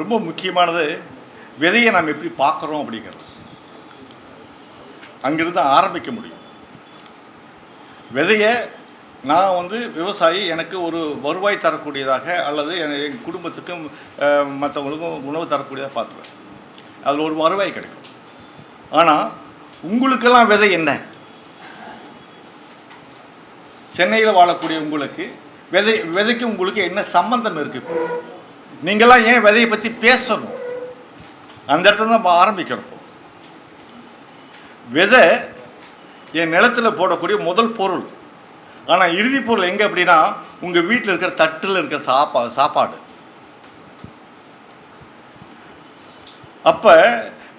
ரொம்ப முக்கியமானது விதையை நாம் எப்படி பார்க்குறோம் அப்படிங்கிறது. அங்கிருந்து ஆரம்பிக்க முடியும். விதையை நான் வந்து விவசாயி எனக்கு ஒரு வருவாய் தரக்கூடியதாக அல்லது என் குடும்பத்துக்கும் மற்றவங்களுக்கும் உணவு தரக்கூடியதாக பார்த்துருவேன் அதில் ஒரு வருவாய் கிடைக்கும். ஆனால் உங்களுக்கெல்லாம் விதை என்ன? சென்னையில் வாழக்கூடிய உங்களுக்கு விதை விதைக்கும் உங்களுக்கு என்ன சம்பந்தம் இருக்குது நீங்கள்லாம் நீங்களாம் ஏன் விதையை பற்றி பேசணும்? அந்த இடத்துல தான் நம்ம ஆரம்பிக்கிறோம் இப்போ. விதை என் நிலத்தில் போடக்கூடிய முதல் பொருள். ஆனால் இறுதி பொருள் எங்கே அப்படின்னா உங்கள் வீட்டில் இருக்கிற தட்டில் இருக்கிற சாப்பா சாப்பாடு. அப்போ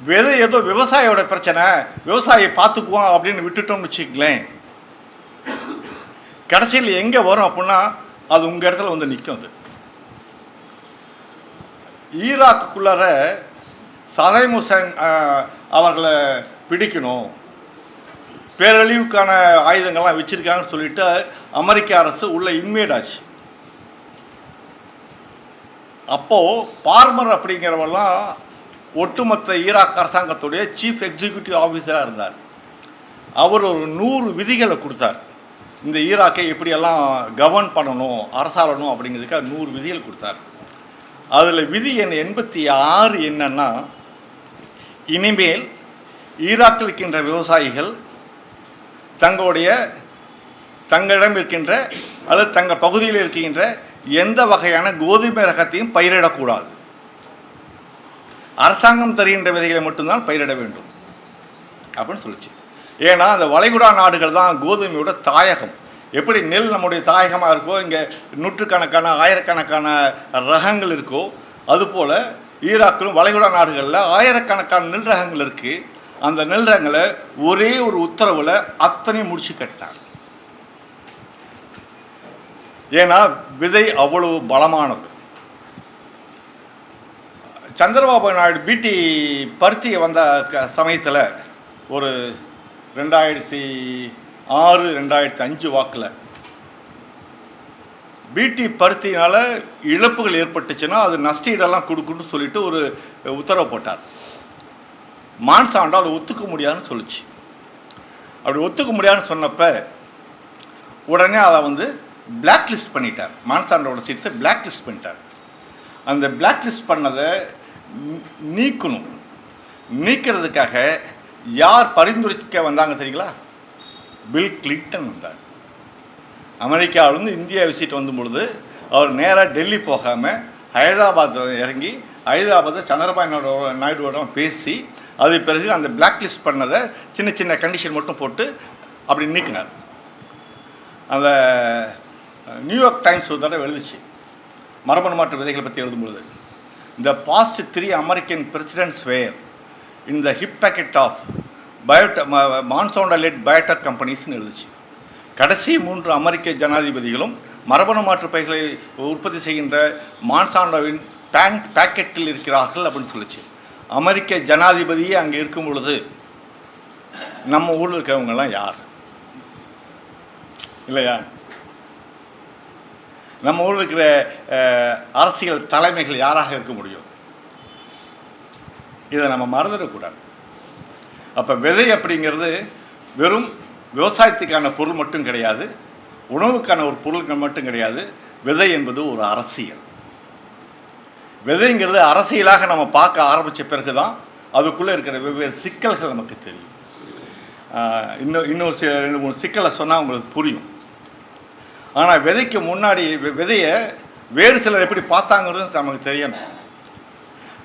விதை ஏதோ விவசாயியோட பிரச்சனை விவசாயியை பார்த்துக்குவோம் அப்படின்னு விட்டுட்டோம்னு வச்சுக்கலேன் கடைசியில் எங்கே வரும் அப்படின்னா அது உங்கள் இடத்துல வந்து நிற்கும் அது. ஈராக்குள்ளார சதாம் ஹுசேன் அவர்களை பிடிக்கணும். பேரழிவுக்கான ஆயுதங்கள்லாம் வச்சுருக்காங்கன்னு சொல்லிட்டு அமெரிக்க அரசு உள்ள இன்வேட் ஆச்சு அப்போது பார்மர் அப்படிங்கிறவெல்லாம் ஒட்டுமொத்த ஈராக் அரசாங்கத்துடைய சீஃப் எக்ஸிக்யூட்டிவ் ஆஃபீஸராக இருந்தார். அவர் ஒரு நூறு விதிகளை கொடுத்தார். இந்த ஈராக்கை எப்படியெல்லாம் கவர்ன் பண்ணணும் அரசாளணும் அப்படிங்கிறதுக்காக நூறு விதிகள் கொடுத்தார். அதில் விதி எண் எண்பத்தி ஆறு என்னன்னா இனிமேல் ஈராக்கில் இருக்கின்ற விவசாயிகள் தங்களுடைய தங்களிடம் இருக்கின்ற அல்லது தங்கள் பகுதியில் இருக்கின்ற எந்த வகையான கோதுமை ரகத்தையும் பயிரிடக்கூடாது. அரசாங்கம் தருகின்ற விதைகளை மட்டும்தான் பயிரிட வேண்டும். அப்படின்னு சொல்லிச்சு. ஏன்னா அந்த வளைகுடா நாடுகள் தான் கோதுமையோட தாயகம். எப்படி நெல் நம்முடைய தாயகமாக இருக்கோ இங்கே நூற்றுக்கணக்கான ஆயிரக்கணக்கான ரகங்கள் இருக்கோ அதுபோல் ஈராக்கிலும் வளைகுடா நாடுகளில் ஆயிரக்கணக்கான நெல் ரகங்கள் இருக்குது அந்த நெல் ரகங்களை ஒரே ஒரு உத்தரவில் அத்தனையும் முடிச்சு கட்டினாங்க. ஏன்னா விதை அவ்வளவு பலமானது. சந்திரபாபு நாயுடு பிடி பருத்தி வந்த க சமயத்தில் ஒரு ரெண்டாயிரத்தி ஆறு ரெண்டாயிரத்தி அஞ்சு வாக்கில். பிடி பருத்தினால் இழப்புகள் ஏற்பட்டுச்சுன்னா அது நஷ்டீடெல்லாம் கொடுக்குன்னு சொல்லிட்டு ஒரு உத்தரவு போட்டார். மான்சாண்டா அதை ஒத்துக்க முடியாதுன்னு சொல்லுச்சு. அப்படி ஒத்துக்க முடியாதுன்னு சொன்னப்ப உடனே அதை வந்து பிளாக் லிஸ்ட் பண்ணிட்டார். மான்சாண்டோட சீட்ஸை பிளாக் லிஸ்ட் பண்ணிட்டார். அந்த பிளாக் லிஸ்ட் பண்ணதை நீக்கணும். நீக்கிறதுக்காக யார் பரிந்துரைக்க வந்தாங்க தெரியுங்களா? பில் கிளின்டன் வந்தார். அமெரிக்காவிலேருந்து இந்தியா விசிட் வந்த பொழுது அவர் நேராக டெல்லி போகாமல் ஹைதராபாத்தில் இறங்கி ஹைதராபாத்தை சந்திரபாய் நாயுடு நாயுடுவோட பேசி அது பிறகு அந்த பிளாக் லிஸ்ட் பண்ணதை சின்ன சின்ன கண்டிஷன் மட்டும் போட்டு அப்படி நீக்கினார். அந்த நியூயார்க் டைம்ஸ் ஒரு தடவை எழுதிச்சு. மரபணு மாற்ற விதைகளை பற்றி எழுதும்பொழுது இந்த past three American presidents were in the hip pocket of biotech Monsanto led biotech கம்பெனிஸ்னு எழுதுச்சு. கடைசி மூன்று அமெரிக்க ஜனாதிபதிகளும் மரபணு மாற்று பைகளை உற்பத்தி செய்கின்ற மான்சாண்டோவின் பேங்க் பேக்கெட்டில் இருக்கிறார்கள் அப்படின்னு சொல்லிச்சு. அமெரிக்க ஜனாதிபதியே அங்கே இருக்கும் பொழுது நம்ம ஊரில் இருக்கிறவங்கெல்லாம் யார்? இல்லையா? நம்ம ஊரில் இருக்கிற அரசியல் தலைமைகள் யாராக இருக்க முடியும்? இதை நம்ம மறந்துடக்கூடாது. அப்போ விதை அப்படிங்கிறது வெறும் விவசாயத்துக்கான பொருள் மட்டும் கிடையாது உணவுக்கான ஒரு பொருள் மட்டும் கிடையாது விதை என்பது ஒரு அரசியல். விதைங்கிறது அரசியலாக நம்ம பார்க்க ஆரம்பித்த பிறகு தான் அதுக்குள்ளே இருக்கிற வெவ்வேறு சிக்கல்கள் நமக்கு தெரியும். இன்னும் இன்னொரு சில ரெண்டு மூணு சிக்கலை சொன்னால் உங்களுக்கு புரியும். ஆனால் விதைக்கு முன்னாடி வி- விதையை வேறு சிலர் எப்படி பார்த்தாங்கிறது நமக்கு தெரியணும்.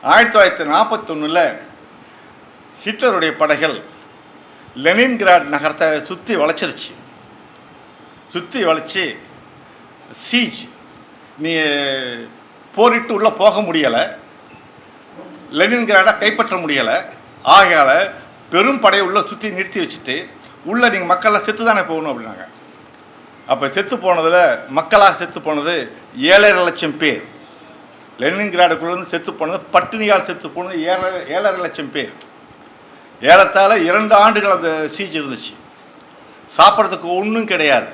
ஆயிரத்தி தொள்ளாயிரத்தி நாற்பத்தொன்னில் ஹிட்லருடைய படைகள் லெனின்கிராட் நகரத்தை சுற்றி வளைச்சிருச்சு. சுற்றி வளைச்சி சீஜ் நீ போரிட்டு உள்ளே போக முடியலை. லெனின்கிராடை கைப்பற்ற முடியலை. ஆகையால் பெரும் படையை உள்ளே சுற்றி நிறுத்தி வச்சுட்டு உள்ளே நீங்கள் மக்கள்லாம் செத்து தானே போகணும் அப்படின்னாங்க. அப்போ செத்து போனதில் மக்களாக செத்து போனது ஏழரை லட்சம் பேர். லெனின்கிராடுக்குள்ளேருந்து செத்து போனது பட்டினியால் செத்து போனது ஏழரை ஏழரை லட்சம் பேர். ஏறத்தாழ இரண்டு ஆண்டுகள் அந்த சீஜ் இருந்துச்சு. சாப்பிட்றதுக்கு ஒன்றும் கிடையாது.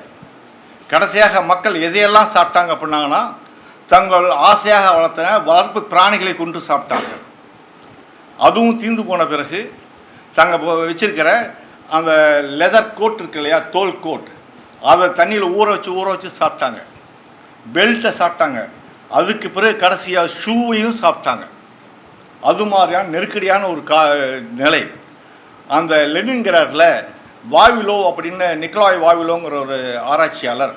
கடைசியாக மக்கள் எதையெல்லாம் சாப்பிட்டாங்க அப்படின்னாங்கன்னா தங்கள் ஆசையாக வளர்த்த வளர்ப்பு பிராணிகளை கொண்டு சாப்பிட்டாங்க அதுவும் தீர்ந்து போன பிறகு தங்கள் வச்சிருக்கிற அந்த லெதர் கோட் இருக்கு இல்லையா தோல் கோட் அதை தண்ணியில் ஊற வச்சு ஊற வச்சு சாப்பிட்டாங்க. பெல்ட்டை சாப்பிட்டாங்க. அதுக்கு பிறகு கடைசியாக ஷூவையும் சாப்பிட்டாங்க. அது மாதிரியான நெருக்கடியான ஒரு கா நிலை. அந்த லெனின்கிராடில் வாவிலோ அப்படின்னு நிக்கலாய் வாவிலோங்கிற ஒரு ஆராய்ச்சியாளர்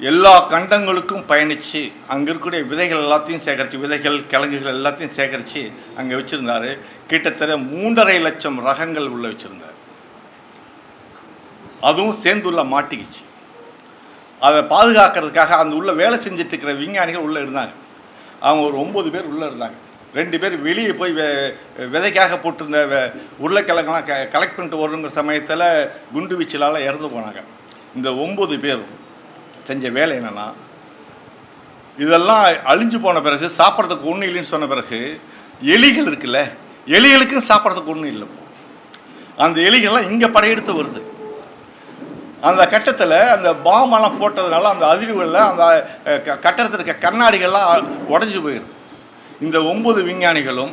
எல்லா கண்டங்களுக்கும் பயணித்து அங்கே இருக்கக்கூடிய விதைகள் எல்லாத்தையும் சேகரித்து விதைகள் கிழங்குகள் எல்லாத்தையும் சேகரித்து அங்கே வச்சுருந்தார். கிட்டத்தட்ட மூன்றரை லட்சம் ரகங்கள் உள்ளே வச்சுருந்தார். அதுவும் சேர்ந்துள்ள மாட்டிக்கிச்சு. அதை பாதுகாக்கிறதுக்காக அந்த உள்ள வேலை செஞ்சுட்டு இருக்கிற விஞ்ஞானிகள் உள்ளே இருந்தாங்க. அவங்க ஒரு ஒம்பது பேர் உள்ளே இருந்தாங்க. ரெண்டு பேர் வெளியே போய் வெ விதைக்காக போட்டிருந்த உருளைக்கிழங்கெல்லாம் க கலெக்ட் பண்ணிட்டு வரணுங்கிற சமயத்தில் குண்டு வீச்சலால் இறந்து போனாங்க. இந்த ஒம்பது பேர் செஞ்ச வேலை என்னென்னா இதெல்லாம் அழிஞ்சு போன பிறகு சாப்பிட்றதுக்கு ஒன்றும் இல்லைன்னு சொன்ன பிறகு எலிகள் இருக்குல்ல எலிகளுக்கும் சாப்பிட்றதுக்கு ஒன்றும் இல்லை. அந்த எலிகள்லாம் இங்கே படையெடுத்து வருது. அந்த கட்டத்தில் அந்த பாமெல்லாம் போட்டதுனால அந்த அதிர்வுகளில் அந்த க- கட்டடத்தில் இருக்க கண்ணாடிகள்லாம் உடஞ்சி போயிடுது. இந்த ஒன்பது விஞ்ஞானிகளும்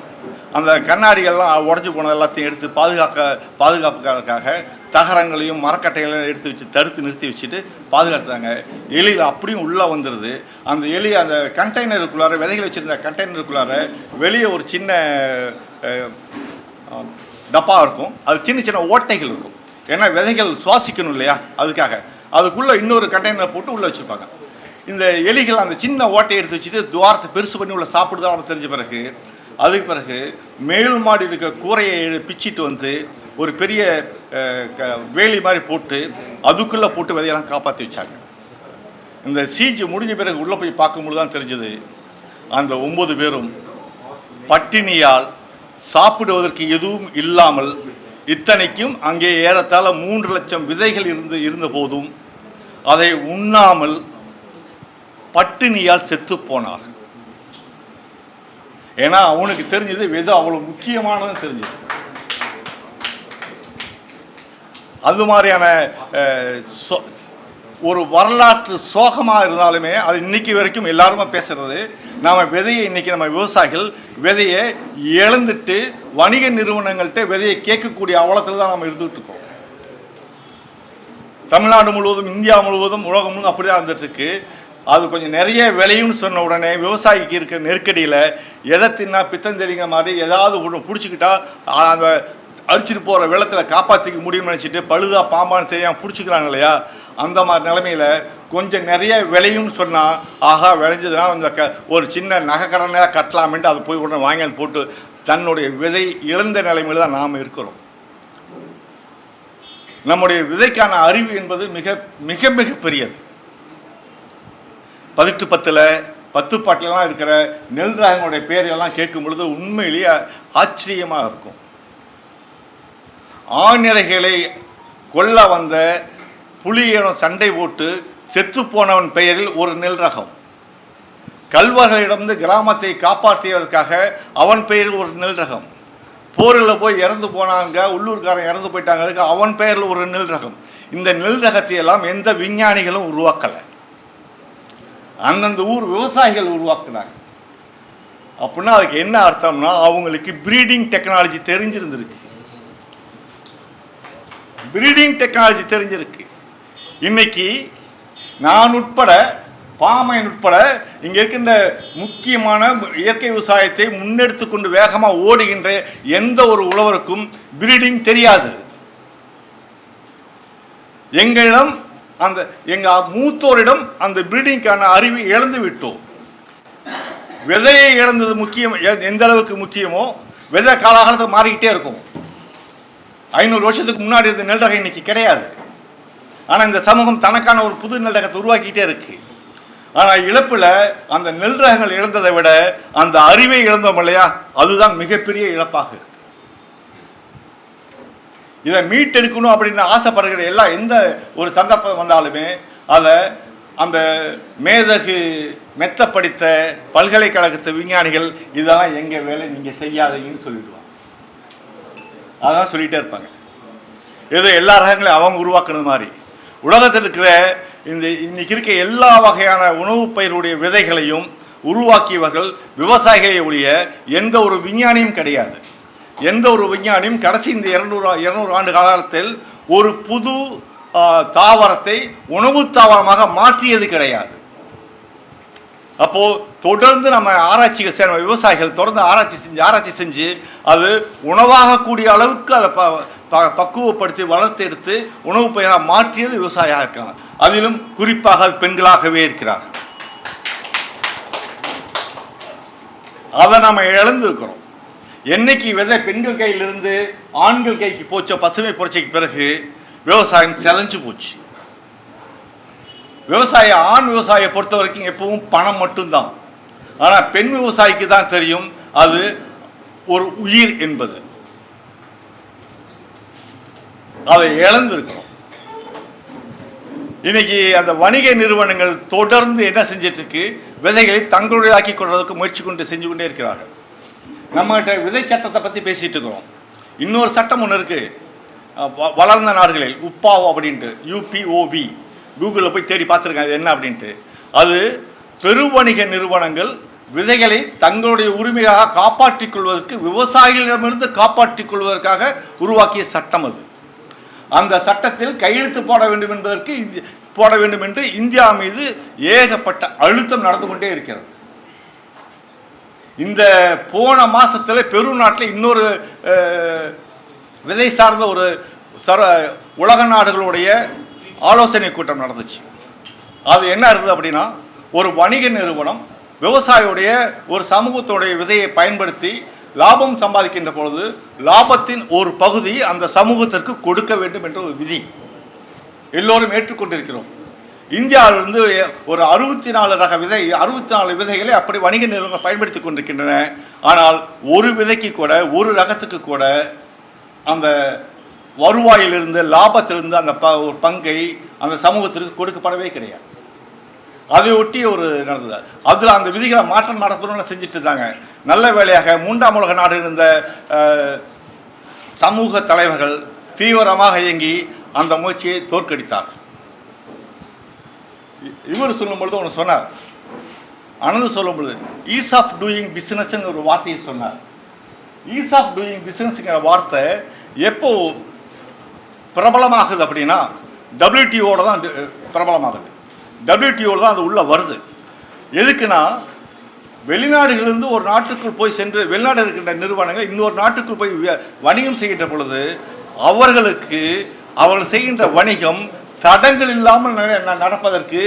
அந்த கண்ணாடிகள்லாம் உடஞ்சி போனது எல்லாத்தையும் எடுத்து பாதுகாக்க பாதுகாப்புக்காக தகரங்களையும் மரக்கட்டைகளையும் எடுத்து வச்சு தடுத்து நிறுத்தி வச்சுட்டு பாதுகாத்தாங்க எலியில் அப்படியும் உள்ளே வந்துடுது அந்த எலி அந்த கண்டெய்னருக்குள்ளார விதைகள் வச்சுருந்த கண்டெய்னருக்குள்ளார வெளியே ஒரு சின்ன டப்பா இருக்கும். அது சின்ன சின்ன ஓட்டைகள் இருக்கும். ஏன்னா விதைகள் சுவாசிக்கணும் இல்லையா? அதுக்காக. அதுக்குள்ளே இன்னொரு கண்டெய்னர் போட்டு உள்ளே வச்சுருப்பாங்க. இந்த எலிகள் அந்த சின்ன ஓட்டையை எடுத்து வச்சுட்டு துவாரத்தை பெருசு பண்ணி உள்ள சாப்பிடுதான் தெரிஞ்ச பிறகு அதுக்கு பிறகு மேல் மாடி இருக்க கூரையை பிச்சிட்டு வந்து ஒரு பெரிய க- வேலி மாதிரி போட்டு அதுக்குள்ளே போட்டு விதையெல்லாம் காப்பாற்றி வச்சாங்க. இந்த சீஜ் முடிஞ்ச பிறகு உள்ளே போய் பார்க்கும்போது தான் தெரிஞ்சது அந்த ஒம்பது பேரும் பட்டினியால் சாப்பிடுவதற்கு எதுவும் இல்லாமல் இத்தனைக்கும் அங்கே ஏறத்தாழ மூன்று லட்சம் விதைகள் இருந்து இருந்த போதும் அதை உண்ணாமல் பட்டினியால் செத்து போனார். ஏன்னா அவனுக்கு தெரிஞ்சது விதை அவ்வளோ முக்கியமானதுன்னு தெரிஞ்சது. அது மாதிரியான ஒரு வரலாற்று சோகமாக இருந்தாலுமே அது இன்னைக்கு வரைக்கும் எல்லாருமே பேசுறது நாம் விதையை இன்னைக்கு நம்ம விவசாயிகள் விதையை இழந்துட்டு வணிக நிறுவனங்கள்கிட்ட விதையை கேட்கக்கூடிய அவலத்தில் தான் நம்ம இருந்துகிட்டு இருக்கோம். தமிழ்நாடு முழுவதும் இந்தியா முழுவதும் உலகம் முழுவதும் அப்படி தான் இருந்துட்டு அது கொஞ்சம் நிறைய விளையும்னு சொன்ன உடனே விவசாயிக்கு இருக்க நெருக்கடியில் எதை தின்னா பித்தம் தெரியுங்க மாதிரி ஏதாவது ஒன்று பிடிச்சிக்கிட்டா அந்த அடிச்சிட்டு போகிற வெள்ளத்தில் காப்பாற்றிக்க முடியும்னு நினச்சிட்டு பழுதா பாம்பான்னு தெரியாமல் பிடிச்சிக்கிறாங்க இல்லையா? அந்த மாதிரி நிலமையில கொஞ்சம் நிறைய விளையும்னு சொன்னால் ஆகா விளைஞ்சதுன்னா அந்த க ஒரு சின்ன நகை கடனை கட்டலாமேன்ட்டு அதை போய் உடனே வாங்கி அதை போட்டு தன்னுடைய விதை இழந்த நிலைமையில் தான் நாம் இருக்கிறோம். நம்முடைய விதைக்கான அறிவு என்பது மிக மிக மிக பெரியது. பதிட்டு பத்தில் பத்து பாட்டிலலாம் இருக்கிற நெல் ரகங்களுடைய பேரையெல்லாம் கேட்கும் பொழுது உண்மையிலேயே ஆச்சரியமாக இருக்கும். ஆணிறைகளை கொல்ல வந்த புலியிடம் சண்டை போட்டு செத்து போனவன் பெயரில் ஒரு நெல் ரகம் கல்வர்களிடமிருந்து கிராமத்தை காப்பாற்றியதற்காக அவன் பெயரில் ஒரு நெல் ரகம் போரில் போய் இறந்து போனாங்க உள்ளூர்காரன் இறந்து போயிட்டாங்க அவன் பெயரில் ஒரு நெல் ரகம் இந்த நெல் ரகத்தை எல்லாம் எந்த விஞ்ஞானிகளும் உருவாக்கலை. அந்தந்த ஊர் விவசாயிகள் உருவாக்குனாங்க. அப்படின்னா அதுக்கு என்ன அர்த்தம்னா அவங்களுக்கு ப்ரீடிங் டெக்னாலஜி தெரிஞ்சிருந்திருக்கு. ப்ரீடிங் டெக்னாலஜி தெரிஞ்சிருக்கு. இன்னைக்கு நான் உட்பட பாமைன் உட்பட இங்கே இருக்கின்ற முக்கியமான இயற்கை விவசாயத்தை முன்னெடுத்து கொண்டு வேகமாக ஓடுகின்ற எந்த ஒரு உழவருக்கும் ப்ரீடிங் தெரியாது. எங்களிடம் அந்த எங்கள் மூத்தோரிடம் அந்த பில்டிங்க்கான அறிவை இழந்து விட்டோம் விதையை இழந்தது முக்கியம் எந்த அளவுக்கு முக்கியமோ விதை காலகாலத்தை மாறிக்கிட்டே இருக்கும். ஐநூறு வருஷத்துக்கு முன்னாடி இருந்த நெல் ரகம் இன்னைக்கு கிடையாது. ஆனால் இந்த சமூகம் தனக்கான ஒரு புது நெல் ரகத்தை உருவாக்கிட்டே இருக்கு. ஆனால் இழப்பில் அந்த நெல் ரகங்கள் இழந்ததை விட அந்த அறிவை இழந்தோம் இல்லையா? அதுதான் மிகப்பெரிய இழப்பாக இருக்கு. இதை மீட்டெடுக்கணும் அப்படின்னு ஆசைப்படுகிற எல்லாம் எந்த ஒரு சந்தர்ப்பம் வந்தாலுமே அதை அந்த மேதகு மெத்த படித்த பல்கலைக்கழகத்து விஞ்ஞானிகள் இதெல்லாம் எங்கள் வேலை நீங்கள் செய்யாதீங்கன்னு சொல்லிடுவாங்க. அதான் சொல்லிகிட்டே இருப்பாங்க. ஏதோ எல்லா ரகங்களையும் அவங்க உருவாக்குனது மாதிரி. உலகத்தில் இருக்கிற இந்த இன்னைக்கு இருக்க எல்லா வகையான உணவுப் பயிருடைய விதைகளையும் உருவாக்கியவர்கள் விவசாயிகளை ஒழிய எந்த ஒரு விஞ்ஞானியும் கிடையாது. எந்த ஒரு விஞ்ஞானியும் கடைசி இந்த இருநூறு இருநூறு ஆண்டு காலத்தில் ஒரு புது தாவரத்தை உணவு தாவரமாக மாற்றியது கிடையாது. அப்போது தொடர்ந்து நம்ம ஆராய்ச்சிகள் செய்ய விவசாயிகள் தொடர்ந்து ஆராய்ச்சி செஞ்சு ஆராய்ச்சி செஞ்சு அது உணவாகக்கூடிய அளவுக்கு அதை ப ப- பக்குவப்படுத்தி வளர்த்து எடுத்து உணவு பயிராக மாற்றியது விவசாயியாக இருக்காங்க. அதிலும் குறிப்பாக பெண்களாகவே இருக்கிறார்கள். அதை நம்ம இழந்திருக்கிறோம். என்னைக்கு விதை பெண்கள் கையிலிருந்து ஆண்கள் கைக்கு போச்சோ பசுமை புரட்சிக்கு பிறகு விவசாயம் செதஞ்சு போச்சு. விவசாய ஆண் விவசாயியை பொறுத்த வரைக்கும் எப்பவும் பணம் மட்டும்தான். ஆனால் பெண் விவசாயிக்கு தான் தெரியும் அது ஒரு உயிர் என்பது. அதை இழந்திருக்கும் இன்னைக்கு அந்த வணிக நிறுவனங்கள் தொடர்ந்து என்ன செஞ்சிட்டு இருக்கு விதைகளை தங்களுடையதாக்கி கொள்வதற்கு முயற்சி கொண்டு செஞ்சு கொண்டே இருக்கிறார்கள். நம்மகிட்ட விதை சட்டத்தை பற்றி பேசிகிட்டு இருக்கிறோம். இன்னொரு சட்டம் ஒன்று இருக்குது வளர்ந்த நாடுகளில் உப்பாவோ அப்படின்ட்டு யூபிஓபி கூகுளில் போய் தேடி பார்த்துருக்கேன் அது என்ன அப்படின்ட்டு. அது பெருவணிக நிறுவனங்கள் விதைகளை தங்களுடைய உரிமையாக காப்பாற்றிக் கொள்வதற்கு விவசாயிகளிடமிருந்து காப்பாற்றிக் கொள்வதற்காக உருவாக்கிய சட்டம் அது. அந்த சட்டத்தில் கையெழுத்து போட வேண்டும் என்பதற்கு இந்தி- போட வேண்டும் என்று இந்தியா மீது ஏகப்பட்ட அழுத்தம் நடந்து கொண்டே இருக்கிறது. இந்த போன மாதத்தில் பெரு நாட்டில் இன்னொரு விதை சார்ந்த ஒரு சர உலக நாடுகளுடைய ஆலோசனை கூட்டம் நடந்துச்சு. அது என்ன இருந்தது அப்படின்னா ஒரு வணிக நிறுவனம் விவசாயியுடைய ஒரு சமூகத்துடைய விதையை பயன்படுத்தி லாபம் சம்பாதிக்கின்ற பொழுது லாபத்தின் ஒரு பகுதி அந்த சமூகத்திற்கு கொடுக்க வேண்டும் என்ற ஒரு விதி எல்லோரும் ஏற்றுக்கொண்டிருக்கிறோம். இந்தியாவிலிருந்து ஒரு அறுபத்தி நாலு ரக விதை அறுபத்தி நாலு விதைகளை அப்படி வணிக நிறுவனங்கள் பயன்படுத்தி கொண்டிருக்கின்றன. ஆனால் ஒரு விதைக்கு கூட ஒரு ரகத்துக்கு கூட அந்த வருவாயிலிருந்து லாபத்திலிருந்து அந்த ப ஒரு பங்கை அந்த சமூகத்திற்கு கொடுக்கப்படவே கிடையாது. அதை ஒட்டி ஒரு நடந்தது. அதில் அந்த விதிகளை மாற்றம் நடத்தணும்னு செஞ்சுட்டு இருந்தாங்க. நல்ல வேலையாக மூன்றாம் உலக நாடு இருந்த சமூக தலைவர்கள் தீவிரமாக இயங்கி அந்த முயற்சியை தோற்கடித்தார் இவர் சொல்லும்பொழுது ஒன்று சொன்னார். அனந்து சொல்லும் பொழுது ஈஸ் ஆஃப் டூயிங் பிஸ்னஸ்ன்னு ஒரு வார்த்தையை சொன்னார். ஈஸ் ஆஃப் டூயிங் பிஸ்னஸ்ங்கிற வார்த்தை எப்போ பிரபலமாகுது அப்படின்னா டபிள்யூடிஓட தான் பிரபலமாகுது. டபிள்யூடிஓட தான் அது உள்ளே வருது. எதுக்குன்னா வெளிநாடுகளிலிருந்து ஒரு நாட்டுக்குள் போய் சென்று வெளிநாடு இருக்கின்ற நிறுவனங்கள் இன்னொரு நாட்டுக்குள் போய் வணிகம் செய்கின்ற பொழுது அவர்களுக்கு அவர்கள் செய்கின்ற வணிகம் தடங்கள் இல்லாமல் நடப்பதற்கு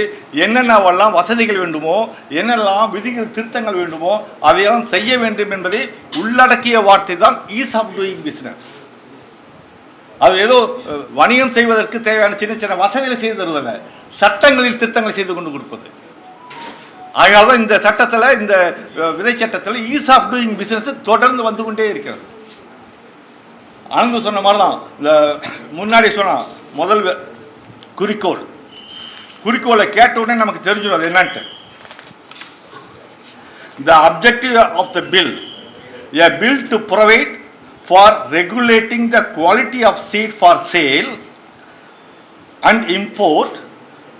என்னென்னவெல்லாம் வசதிகள் வேண்டுமோ என்னெல்லாம் விதிகள் திருத்தங்கள் வேண்டுமோ அதையெல்லாம் செய்ய வேண்டும் என்பதை உள்ளடக்கிய வார்த்தை தான் ஈஸ் ஆஃப் டூயிங் பிஸ்னஸ் அது ஏதோ வணிகம் செய்வதற்கு தேவையான சின்ன சின்ன வசதிகளை செய்து தருவதில்லை. சட்டங்களில் திருத்தங்களை செய்து கொண்டு கொடுப்பது. அதனால தான் இந்த சட்டத்தில் இந்த விதை சட்டத்தில் ஈஸ் ஆஃப் டூயிங் பிஸ்னஸ் தொடர்ந்து வந்து கொண்டே இருக்கிறது. அனந்து சொன்ன மாதிரி தான் இந்த முன்னாடி சொன்னான் முதல் குறிக்கோள் குறிக்கோளை கேட்ட உடனே நமக்கு தெரிஞ்சிடும் அது என்னன்ட்டு the objective of the bill a bill to provide for regulating the quality of seed for sale and import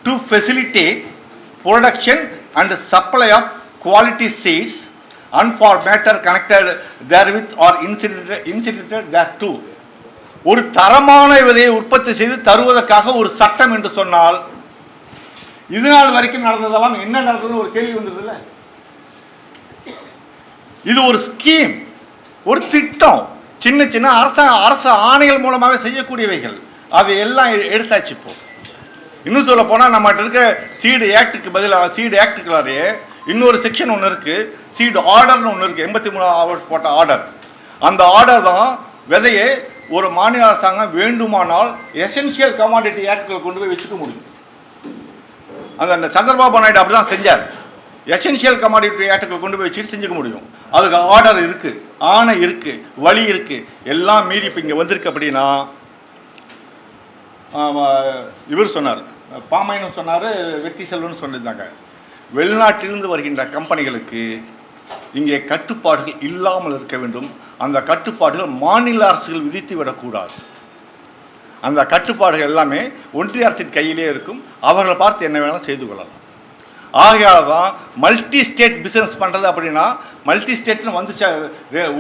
to facilitate production and supply of quality seeds and for matter connected therewith or incidental incidental thereto ஒரு தரமான விதையை உற்பத்தி செய்து தருவதற்காக ஒரு சட்டம் என்று சொன்னால் இது நாள் வரைக்கும் நடந்ததெல்லாம் என்ன நடந்ததுன்னு ஒரு கேள்வி வந்ததுல்ல. இது ஒரு ஸ்கீம் ஒரு திட்டம். சின்ன சின்ன அரசாங்க அரசு ஆணைகள் மூலமாகவே செய்யக்கூடியவைகள். அது எல்லாம் எ- எடுத்தாச்சு இப்போ. இன்னும் சொல்ல போனால் நம்மகிட்ட இருக்க சீடு ஆக்டுக்கு பதிலாக சீடு ஆக்டுக்குள்ளாரே இன்னொரு செக்ஷன் ஒன்று இருக்குது சீடு ஆர்டர்னு ஒன்று இருக்குது எண்பத்தி மூணு ஹவர்ஸ் போட்ட ஆர்டர் அந்த ஆர்டர் தான் விதையை ஒரு மாநில அரசாங்கம் வேண்டுமானால் எசென்ஷியல் கமாடிட்டி ஆக்டுகளை கொண்டு போய் வச்சுக்க முடியும். அந்த அந்த சந்திரபாபு நாயுடு அப்படி தான் செஞ்சார் எசென்ஷியல் கமாடிட்டி ஆக்டுகளை கொண்டு போய் வச்சுட்டு செஞ்சுக்க முடியும். அதுக்கு ஆர்டர் இருக்குது ஆணை இருக்குது வழி இருக்குது எல்லாம் மீறி இப்போ இங்கே வந்திருக்கு அப்படின்னா இவர் சொன்னார். பாமைன்னு சொன்னார் வெட்டி செல்வன் சொல்லியிருந்தாங்க வெளிநாட்டிலிருந்து வருகின்ற கம்பெனிகளுக்கு இங்கே கட்டுப்பாடுகள் இல்லாமல் இருக்க வேண்டும். அந்த கட்டுப்பாடுகள் மாநில அரசுகள் விதித்து விடக்கூடாது. அந்த கட்டுப்பாடுகள் எல்லாமே ஒன்றிய அரசின் கையிலே இருக்கும். அவர்களை பார்த்து என்ன வேணாலும் செய்து கொள்ளலாம். ஆகையால் தான் மல்டி ஸ்டேட் பிஸ்னஸ் பண்ணுறது அப்படின்னா மல்டி ஸ்டேட்னு வந்துச்சா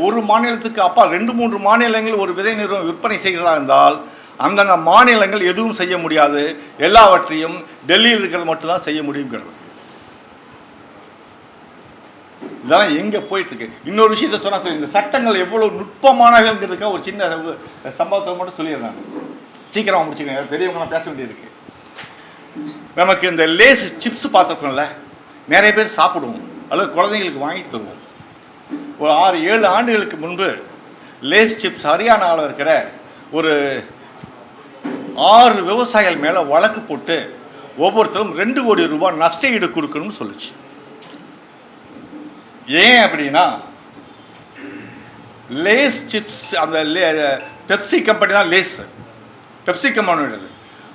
ஒரு மாநிலத்துக்கு அப்பா ரெண்டு மூன்று மாநிலங்கள் ஒரு விதை நிறுவனம் விற்பனை செய்கிறதா இருந்தால் அந்தந்த மாநிலங்கள் எதுவும் செய்ய முடியாது. எல்லாவற்றையும் டெல்லியில் இருக்கிறது மட்டும்தான் செய்ய முடியுங்கிறது. இதெல்லாம் எங்கே போயிட்டுருக்கு? இன்னொரு விஷயத்த சொன்னால் இந்த சட்டங்கள் எவ்வளோ நுட்பமானவங்கிறதுக்காக ஒரு சின்ன சம்பவத்தை மட்டும் சொல்லிடுறாங்க சீக்கிரமாக முடிச்சுக்கோங்க பெரியவங்களாம் பேச வேண்டியிருக்கு நமக்கு இந்த லேஸ் சிப்ஸ் பார்த்துருக்கோம்ல நிறைய பேர் சாப்பிடுவோம். அல்லது குழந்தைங்களுக்கு வாங்கி தருவோம். ஒரு ஆறு ஏழு ஆண்டுகளுக்கு முன்பு லேஸ் சிப்ஸ் ஹரியானாவில் இருக்கிற ஒரு ஆறு விவசாயிகள் மேலே வழக்கு போட்டு ஒவ்வொருத்தரும் ரெண்டு கோடி ரூபாய் நஷ்ட ஈடு கொடுக்கணும்னு சொல்லுச்சு. ஏன் அப்படின்னா லேஸ் சிப்ஸ் அந்த லே பெப்சி கம்பெனி தான் லேஸ். பெப்சி கம்பெனியோடது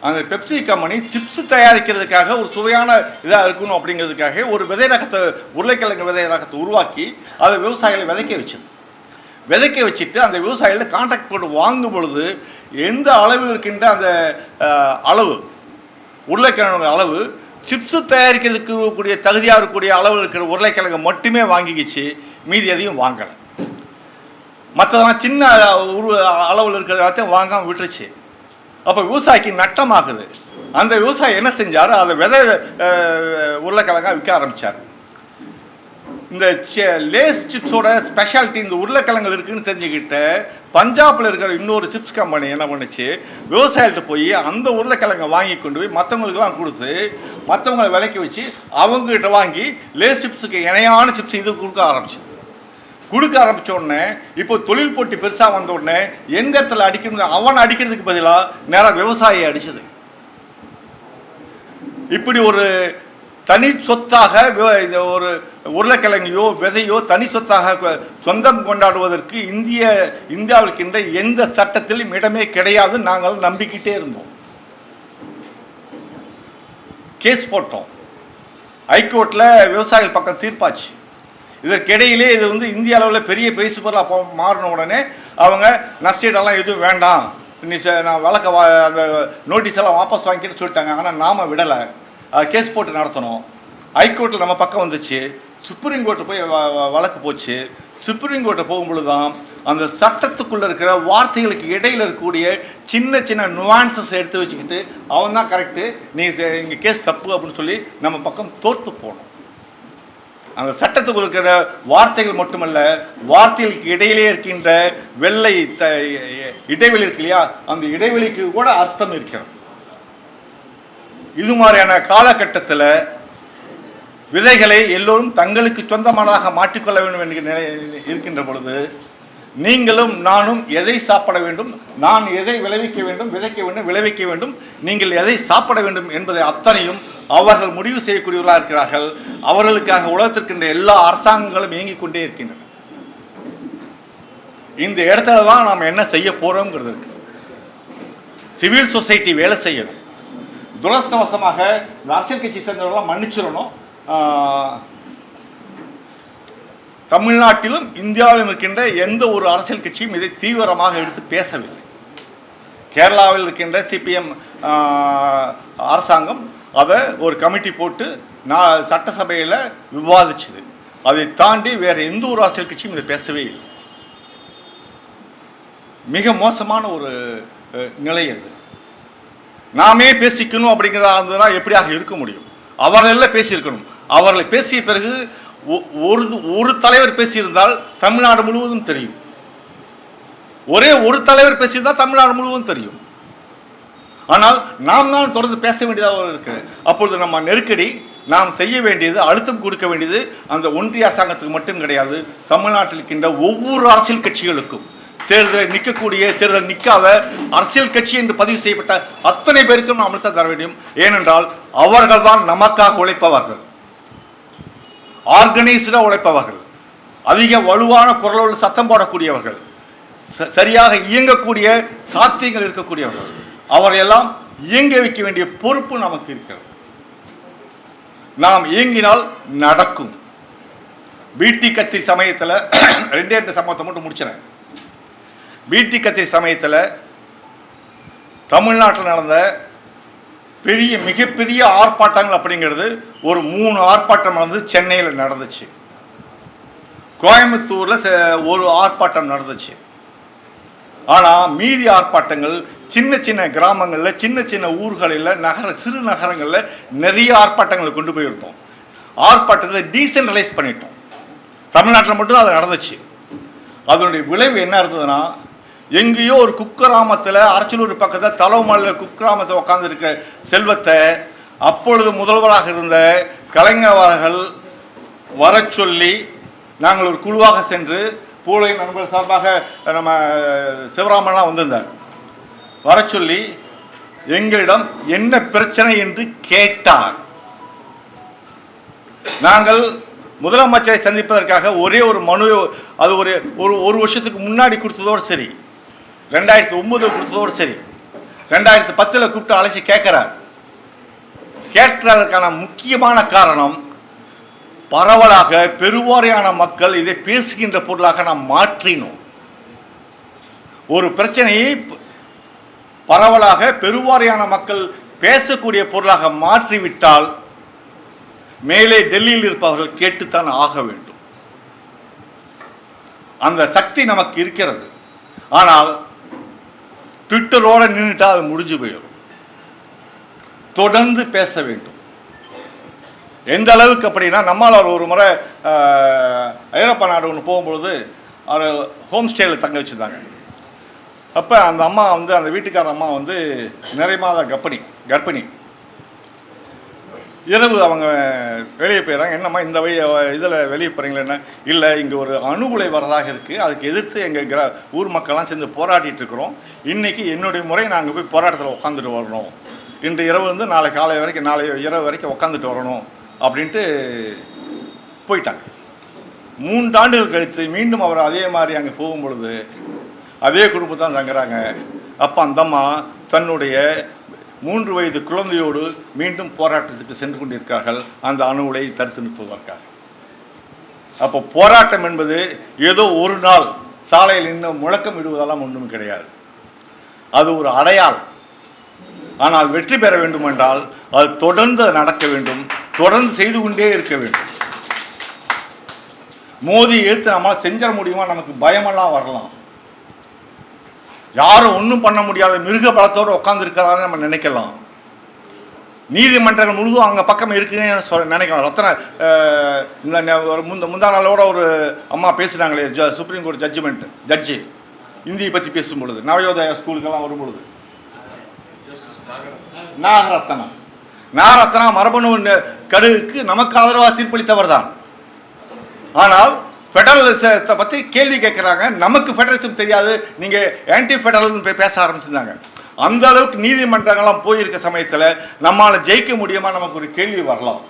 அந்த பெப்சி கம்பெனி சிப்ஸ் தயாரிக்கிறதுக்காக ஒரு சுவையான இதாக இருக்கணும் அப்படிங்கிறதுக்காக ஒரு விதை ரகத்தை உருளைக்கிழங்கு விதை ரகத்தை உருவாக்கி அதை விவசாயிகளை விதைக்க வச்சது. விதைக்க வச்சுட்டு அந்த விவசாயிகளை கான்ட்ராக்ட் போட்டு வாங்கும் பொழுது எந்த அளவு இருக்கின்ற அந்த அளவு உருளைக்கிழங்கு அளவு சிப்ஸு தயாரிக்கிறதுக்கு இருக்கக்கூடிய தகுதியாக இருக்கக்கூடிய அளவு இருக்கிற உருளைக்கிழங்கு மட்டுமே வாங்கிக்கிச்சு. மீதி எதையும் வாங்கலை. மற்றதெல்லாம் சின்ன உரு அளவில் இருக்கிற எல்லாத்தையும் வாங்காமல் விட்டுருச்சு. அப்போ விவசாயிக்கு நட்டமாகுது. அந்த விவசாயி என்ன செஞ்சார்? அதை விதை உருளைக்கிழங்காக உருளைக்கிழங்கா விற்க ஆரம்பித்தார் இந்த லேஸ் சிப்ஸோட ஸ்பெஷாலிட்டி இந்த உருளைக்கிழங்கு இருக்குன்னு தெரிஞ்சுக்கிட்டு பஞ்சாப்ல இருக்கிற இன்னொரு சிப்ஸ் கம்பெனி என்ன பண்ணுச்சு விவசாயிகிட்ட போய் அந்த உருளைக்கிழங்கை வாங்கி கொண்டு போய் மற்றவங்களுக்குலாம் கொடுத்து மற்றவங்களை விலைக்கு வச்சு அவங்ககிட்ட வாங்கி லேஸ் சிப்ஸுக்கு இணையான சிப்ஸ் இது கொடுக்க ஆரம்பிச்சது. கொடுக்க ஆரம்பித்த உடனே இப்போ தொழில் போட்டி பெருசாக வந்த உடனே எந்த இடத்துல அடிக்கணும் அவன் அடிக்கிறதுக்கு பதிலாக நேராக விவசாயியை அடிச்சது. இப்படி ஒரு தனி சொத்தாக இந்த ஒரு உருளைக்கிழங்கையோ விதையோ தனி சொத்தாக கொ- சொந்தம் கொண்டாடுவதற்கு இந்திய இந்தியாவிற்கின்ற எந்த சட்டத்திலும் இடமே கிடையாது நாங்கள் நம்பிக்கிட்டே இருந்தோம். கேஸ் போட்டோம். ஹைகோர்ட்டில் விவசாயிகள் பக்கம் தீர்ப்பாச்சு. இதற்கிடையிலே இது வந்து இந்திய அளவில் பெரிய பேசு பொருளாக மாறின உடனே அவங்க நஷ்டீடெல்லாம் எதுவும் வேண்டாம். நீ ச- நான் வழக்க அந்த நோட்டீஸ் எல்லாம் வாபஸ் வாங்கிட்டு சொல்லிட்டாங்க. ஆனால் நாம் விடலை. கேஸ் போட்டு நடத்தணும். ஹைகோர்ட்டில் நம்ம பக்கம் வந்துச்சு. சுப்ரீம் கோர்ட்டு போய் வ- வ- வழக்கு போச்சு. சுப்ரீம் கோர்ட்டை போகும்பொழுது தான் அந்த சட்டத்துக்குள்ளே இருக்கிற வார்த்தைகளுக்கு இடையில் இருக்கக்கூடிய சின்ன சின்ன நுவான்சஸ் எடுத்து வச்சுக்கிட்டு அவன் தான் கரெக்டு நீ இங்கே கேஸ் தப்பு அப்படின்னு சொல்லி நம்ம பக்கம் தோற்று போனோம். அந்த சட்டத்துக்கு இருக்கிற வார்த்தைகள் மட்டுமல்ல வார்த்தைகளுக்கு இடையிலே இருக்கின்ற வெள்ளை த இடைவெளி இருக்கு இல்லையா? அந்த இடைவெளிக்கு கூட அர்த்தம் இருக்கிறது. இது மாதிரியான காலகட்டத்தில் விதைகளை எல்லோரும் தங்களுக்கு சொந்தமானதாக மாற்றிக்கொள்ள வேண்டும் என்கிற நிலை இருக்கின்ற பொழுது நீங்களும் நானும் எதை சாப்பிட வேண்டும்? நான் எதை விளைவிக்க வேண்டும்? விதைக்க வேண்டும்? விளைவிக்க வேண்டும்? நீங்கள் எதை சாப்பிட வேண்டும் என்பதை அத்தனையும் அவர்கள் முடிவு செய்யக்கூடியவர்களாக இருக்கிறார்கள். அவர்களுக்காக உலகத்திற்கின்ற எல்லா அரசாங்கங்களும் இயங்கிக் கொண்டே இருக்கின்றன. இந்த இடத்துல தான் நாம் என்ன செய்ய போகிறோங்கிறது இருக்கு. சிவில் சொசைட்டி வேலை செய்யணும். துரஸ்தவசமாக இந்த அரசியல் கட்சி சேர்ந்தவர்கள்லாம் மன்னிச்சிடணும். தமிழ்நாட்டிலும் இந்தியாவிலும் இருக்கின்ற எந்த ஒரு அரசியல் கட்சியும் இதை தீவிரமாக எடுத்து பேசவில்லை. கேரளாவில் இருக்கின்ற சிபிஎம் அரசாங்கம் அதை ஒரு கமிட்டி போட்டு நான் சட்டசபையில் விவாதிச்சது. அதை தாண்டி வேறு எந்த ஒரு அரசியல் கட்சியும் இதை பேசவே இல்லை. மிக மோசமான ஒரு நிலை அது. நாமே பேசிக்கணும் அப்படிங்கிற இருந்ததுனா எப்படியாக இருக்க முடியும்? அவர்களெல்லாம் பேசியிருக்கணும். அவர்களை பேசிய பிறகு ஒ- ஒரு ஒரு தலைவர் பேசியிருந்தால் தமிழ்நாடு முழுவதும் தெரியும். ஒரே ஒரு தலைவர் பேசியிருந்தால் தமிழ்நாடு முழுவதும் தெரியும். ஆனால் நாம் தான் தொடர்ந்து பேச வேண்டியதாக இருக்கு. அப்பொழுது நம்ம நெருக்கடி நாம் செய்ய வேண்டியது அழுத்தம் கொடுக்க வேண்டியது அந்த ஒன்றிய அரசாங்கத்துக்கு மட்டும் கிடையாது தமிழ்நாட்டில் இருக்கின்ற ஒவ்வொரு அரசியல் கட்சிகளுக்கும். தேர்தலை நிற்கக்கூடிய தேர்தல் நிற்காத அரசியல் கட்சி என்று பதிவு செய்யப்பட்ட அத்தனை பேருக்கும் நாம் அழுத்தம் தர வேண்டும். ஏனென்றால் அவர்கள் தான் நமக்காக உழைப்பவர்கள். ஆர்கனைஸ்டாக உழைப்பவர்கள். அதிக வலுவான குரலோடு சத்தம் போடக்கூடியவர்கள். ச- சரியாக இயங்கக்கூடிய சாத்தியங்கள் இருக்கக்கூடியவர்கள். அவரையெல்லாம் இயங்க வைக்க வேண்டிய பொறுப்பு நமக்கு இருக்கிறது. நாம் இயங்கினால் நடக்கும். பிடி கத்தி சமயத்தில் ரெண்டே ரெண்டு சம்பவத்தை மட்டும் முடிச்சிடறேன். பிடி கத்திரி சமயத்தில் தமிழ்நாட்டில் நடந்த பெரிய மிகப்பெரிய ஆர்ப்பாட்டங்கள் அப்படிங்கிறது ஒரு மூணு ஆர்ப்பாட்டம் நடந்து சென்னையில் நடந்துச்சு. கோயம்புத்தூரில் ச- ஒரு ஆர்ப்பாட்டம் நடந்துச்சு. ஆனால் மீதி ஆர்ப்பாட்டங்கள் சின்ன சின்ன கிராமங்களில் சின்ன சின்ன ஊர்களில் நகர சிறு நகரங்களில் நிறைய ஆர்ப்பாட்டங்களை கொண்டு போயிருந்தோம். ஆர்ப்பாட்டத்தை டீசென்ட்ரலைஸ் பண்ணிட்டோம். தமிழ்நாட்டில் மட்டும் அது நடந்துச்சு. அதனுடைய விளைவு என்ன இருந்ததுன்னா எங்கேயோ ஒரு குக்கிராமத்தில் அரச்சலூர் பக்கத்தில் தலைமலையில் குக்கிராமத்தில் உட்காந்துருக்க செல்வத்தை அப்பொழுது முதல்வராக இருந்த கலைஞர்கள் வர சொல்லி நாங்கள் ஒரு குழுவாக சென்று பூலை நண்பர்கள் சார்பாக நம்ம சிவராமன்லாம் வந்திருந்தார். வர சொல்லி எங்களிடம் என்ன பிரச்சனை என்று கேட்டார்? நாங்கள் முதலமைச்சரை சந்திப்பதற்காக ஒரே ஒரு மனு அது ஒரு ஒரு ஒரு வருஷத்துக்கு முன்னாடி கொடுத்ததோடு சரி. ரெண்டாயிரத்தி ஒன்பது கொடுத்ததோடு சரி. ரெண்டாயிரத்தி பத்தில் கூப்பிட்டு அழைச்சி கேட்குறார். கேட்கறதுக்கான முக்கியமான காரணம் பரவலாக பெருவாரியான மக்கள் இதை பேசுகின்ற பொருளாக நாம் மாற்றினோம். ஒரு பிரச்சனையை பரவலாக பெருவாரியான மக்கள் பேசக்கூடிய பொருளாக மாற்றிவிட்டால் மேலே டெல்லியில் இருப்பவர்கள் கேட்டுத்தான் ஆக வேண்டும். அந்த சக்தி நமக்கு இருக்கிறது. ஆனால் ட்விட்டரோடு நின்றுட்டா அது முடிஞ்சு போயிடும். தொடர்ந்து பேச வேண்டும். எந்த அளவுக்கு அப்படின்னா நம்மளால் ஒரு முறை ஐரோப்பா நாடு ஒன்று போகும்பொழுது அவர் ஹோம் ஸ்டேயில் தங்க வச்சுருந்தாங்க. அப்போ அந்த அம்மா வந்து அந்த வீட்டுக்கார அம்மா வந்து நிறைய மாத கர்ப்பிணி கர்ப்பிணி. இரவு அவங்க வெளியே போயிடறாங்க. என்னம்மா இந்த வழி இதில் வெளியே போகிறீங்களா என்ன? இல்லை இங்கே ஒரு அணுகுலை வரதாக இருக்குது அதுக்கு எதிர்த்து எங்கள் கிர ஊர் மக்கள்லாம் சேர்ந்து போராடிட்டு இருக்கிறோம். இன்றைக்கி என்னுடைய முறை நாங்கள் போய் போராட்டத்தில் உட்காந்துட்டு வரணும். இன்று இரவு வந்து நாளை காலை வரைக்கும் நாளை இரவு வரைக்கும் உட்காந்துட்டு வரணும் அப்படின்ட்டு போயிட்டாங்க. மூன்றாண்டுகள் கழித்து மீண்டும் அவர் அதே மாதிரி அங்கே போகும் பொழுது அதே குடும்பத்தான் தங்குறாங்க. அப்போ அந்தம்மா தன்னுடைய மூன்று வயது குழந்தையோடு மீண்டும் போராட்டத்துக்கு சென்று கொண்டிருக்கிறார்கள். அந்த அணு அணுகுலை தடுத்து நிறுத்துவதற்காக. அப்போ போராட்டம் என்பது ஏதோ ஒரு நாள் சாலையில் இன்னும் முழக்கம் இடுவதெல்லாம் ஒன்றும் கிடையாது. அது ஒரு அடையாளம். ஆனால் வெற்றி பெற வேண்டும் என்றால் அது தொடர்ந்து நடக்க வேண்டும் தொடர்ந்து செய்து கொண்டே இருக்க வேண்டும். மோதி ஏற்று நம்மளால் செஞ்சிட முடியுமா? நமக்கு பயமெல்லாம் வரலாம். யாரும் ஒன்றும் பண்ண முடியாத மிருக பலத்தோடு உட்காந்துருக்கிறான்னு நம்ம நினைக்கலாம். நீதிமன்றங்கள் முழுதும் அங்கே பக்கம் இருக்குன்னு சொல்ல நினைக்கலாம். ரத்தன இந்த ஒரு முந்த முந்தா நாளோட ஒரு அம்மா பேசுனாங்களே ஜ சுப்ரீம் கோர்ட் ஜட்ஜ்மெண்ட் ஜட்ஜி இந்தியை பற்றி பேசும் பொழுது நவயோதயா ஸ்கூலுக்கெல்லாம் வரும் பொழுது. நாகரத்னா. நாகரத்னா மரபணு கடுகுக்கு நமக்கு ஆதரவாக தீர்ப்பளித்தவர் தான் ஆனால் ஃபெடரலிசத்தை பற்றி கேள்வி கேட்குறாங்க. நமக்கு ஃபெடரலிசம் தெரியாது. நீங்கள் ஆன்டி ஃபெடரல்னு போய் பேச ஆரம்பிச்சிருந்தாங்க. அந்த அளவுக்கு நீதிமன்றங்கள்லாம் போயிருக்க சமயத்தில் நம்மளால் ஜெயிக்க முடியுமா நமக்கு ஒரு கேள்வி வரலாம்.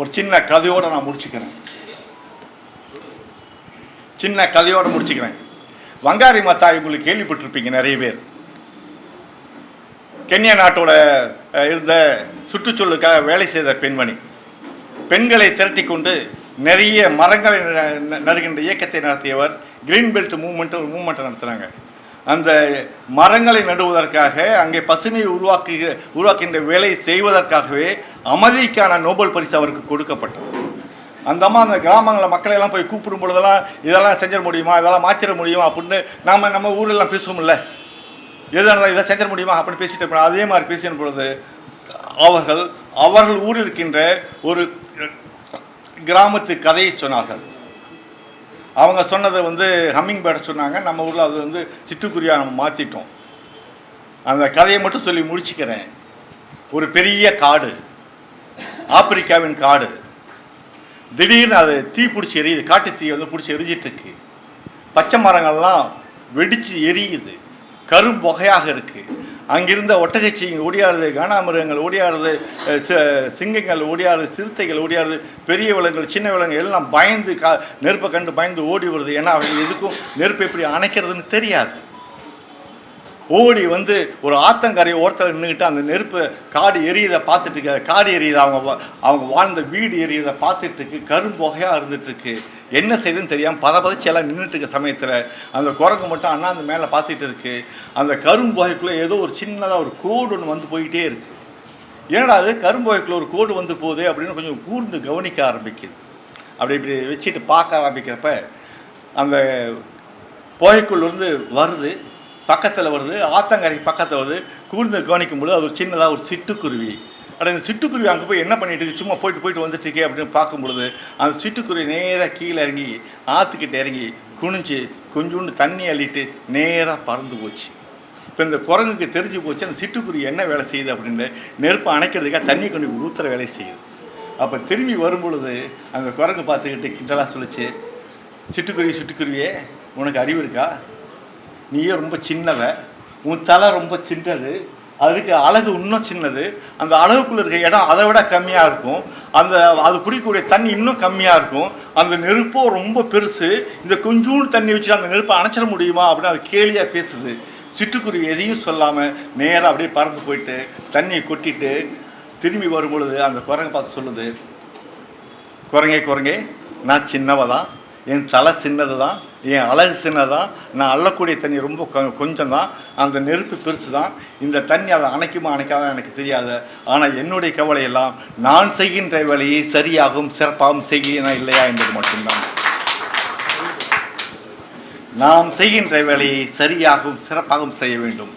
ஒரு சின்ன கதையோடு நான் முடிச்சுக்கிறேன். சின்ன கதையோடு முடிச்சுக்கிறேன். வங்காரி மத்தாய் உங்களுக்கு கேள்விப்பட்டிருப்பீங்க நிறைய பேர். கென்யா நாட்டோட இருந்த சுற்றுச்சூழலுக்காக வேலை செய்த பெண்மணி. பெண்களை திரட்டி கொண்டு நிறைய மரங்களை ந- ந- நடுகின்ற இயக்கத்தை நடத்தியவர் கிரீன் பெல்ட் மூவ்மெண்ட் ஒரு மூமெண்ட்டை நடத்துகிறாங்க அந்த மரங்களை நடுவதற்காக அங்கே பசுமையை உருவாக்கி உருவாக்கின்ற வேலையை செய்வதற்காகவே அமைதிக்கான நோபல் பரிசு அவருக்கு கொடுக்கப்பட்டது. அந்த அம்மா அந்த கிராமங்களில் மக்களை எல்லாம் போய் கூப்பிடும் பொழுதெல்லாம் இதெல்லாம் செஞ்சிட முடியுமா? இதெல்லாம் மாற்றிட முடியுமா? அப்படின்னு நாம் நம்ம ஊரெல்லாம் பேசுவோம்ல. எதனால இதை செஞ்சிட முடியுமா? அப்படின்னு பேசிட்டு இருப்போம். அதே மாதிரி பேசின பொழுது அவர்கள் அவர்கள் ஊரில் இருக்கின்ற ஒரு கிராமத்து கதையை சொன்னார்கள். அவங்க சொன்னதை வந்து ஹம்மிங் பேர்ட் சொன்னாங்க. நம்ம ஊரில் அது வந்து சிட்டுக்குருவியாக நம்ம மாற்றிட்டோம் அந்த கதையை மட்டும் சொல்லி முடிச்சுக்கிறேன். ஒரு பெரிய காடு. ஆப்பிரிக்காவின் காடு. திடீர்னு அது தீ பிடிச்சி எரியுது. காட்டு தீ வந்து பிடிச்சி எரிஞ்சிட்டு இருக்கு. பச்சை மரங்கள்லாம் வெடிச்சு எரியுது. கரும் புகையாக இருக்குது அங்கிருந்த ஒட்டகச்சிங்க ஓடியாடுது காணாமிருகங்கள் ஓடியாடுது சிங்கங்கள் ஓடியாடுது சிறுத்தைகள் ஓடியாடுது பெரிய விலங்குகள் சின்ன விலங்குகள் எல்லாம் பயந்து கா நெருப்பை கண்டு பயந்து ஓடி வருது. ஏன்னா அவங்க எதுக்கும் நெருப்பு எப்படி அணைக்கிறதுன்னு தெரியாது. ஓடி வந்து ஒரு ஆத்தங்கரை ஓரத்தில் நின்றுக்கிட்டு அந்த நெருப்பு காடு எரியுதை பார்த்துட்டு இருக்க காடு எரியுது அவங்க வா- அவங்க வாழ்ந்த வீடு எரியுதை பார்த்துட்டு இருக்கு கரும்புகையாக இருந்துட்டுருக்கு என்ன செய்யுதுன்னு தெரியாமல் பத பதச்சி எல்லாம் நின்றுட்டு இருக்க சமயத்தில் அந்த குரங்கு மட்டும் அண்ணா அந்த மேலே பார்த்துட்டு இருக்கு. அந்த கரும்புகைக்குள்ளே ஏதோ ஒரு சின்னதாக ஒரு கோடு ஒன்று வந்து போயிட்டே இருக்கு. ஏன்னா அது கரும்புகைக்குள்ளே ஒரு கோடு வந்து போகுது அப்படின்னு கொஞ்சம் கூர்ந்து கவனிக்க ஆரம்பிக்குது. அப்படி இப்படி வச்சுட்டு பார்க்க ஆரம்பிக்கிறப்ப அந்த புகைக்குள்ளேருந்து வருது. பக்கத்தில் வருது ஆத்தங்கரை பக்கத்தில் வருது கூர்ந்து கவனிக்கும் பொழுது அது ஒரு சின்னதாக ஒரு சிட்டுக்குருவி. அட இந்த சிட்டுக்குருவி அங்கே போய் என்ன பண்ணிட்டு இருக்கு? சும்மா போயிட்டு போயிட்டு வந்துட்டு இருக்கே அப்படின்னு பார்க்கும் பொழுது அந்த சிட்டுக்குருவி நேராக கீழே இறங்கி ஆற்றுக்கிட்ட இறங்கி குனிஞ்சு கொஞ்சோண்டு தண்ணி அள்ளிட்டு நேராக பறந்து போச்சு. இப்போ இந்த குரங்குக்கு தெரிஞ்சு போச்சு அந்த சிட்டுக்குருவி என்ன வேலை செய்யுது அப்படின்னு நெருப்பை அணைக்கிறதுக்காக தண்ணி கொண்டு ஊற்றுற வேலையை செய்யுது. அப்போ திரும்பி வரும்பொழுது அந்த குரங்கு பார்த்துக்கிட்டு கிண்டலாக சொல்லுச்சு சிட்டுக்குருவி சிட்டுக்குருவியே உனக்கு அறிவு இருக்கா? நீயே ரொம்ப சின்னவ உன் தலை ரொம்ப சின்னது அதுக்கு அழகு இன்னும் சின்னது அந்த அழகுக்குள்ள இருக்க இடம் அதை விட கம்மியாக இருக்கும். அந்த அது குடிக்கக்கூடிய தண்ணி இன்னும் கம்மியாக இருக்கும். அந்த நெருப்போ ரொம்ப பெருசு. இந்த கொஞ்சூண்டு தண்ணி வச்சு அந்த நெருப்பை அணைச்சிட முடியுமா அப்படின்னு அது கேலியாக பேசுது. சிட்டுக்குருவி எதையும் சொல்லாமல் நேராக அப்படியே பறந்து போயிட்டு தண்ணியை கொட்டிட்டு திரும்பி வரும்பொழுது அந்த குரங்கை பார்த்து சொல்லுது குரங்கே குரங்கே நான் சின்னவ தான் என் தலை சின்னது தான் என் அழகு சின்னதாக நான் அள்ளக்கூடிய தண்ணி ரொம்ப கொஞ்சம் தான் அந்த நெருப்பு பெருசு தான் இந்த தண்ணி அதை அணைக்குமா அணைக்காதான் எனக்கு தெரியாது. ஆனால் என்னுடைய கவலை எல்லாம் நான் செய்கின்ற வேலையை சரியாகவும் சிறப்பாகவும் செய்கிறேனா இல்லையா என்பது மட்டும்தான். நாம் செய்கின்ற வேலையை சரியாகவும் சிறப்பாகவும் செய்ய வேண்டும்.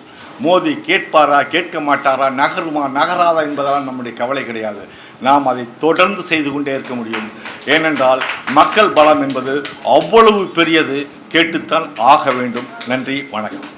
மோதி கேட்பாரா கேட்க மாட்டாரா நகருமா நகராதா என்பதெல்லாம் நம்முடைய கவலை கிடையாது. நாம் அதை தொடர்ந்து செய்து கொண்டே இருக்க முடியும். ஏனென்றால் மக்கள் பலம் என்பது அவ்வளவு பெரியது கேட்டுத்தான் ஆக வேண்டும். நன்றி வணக்கம்.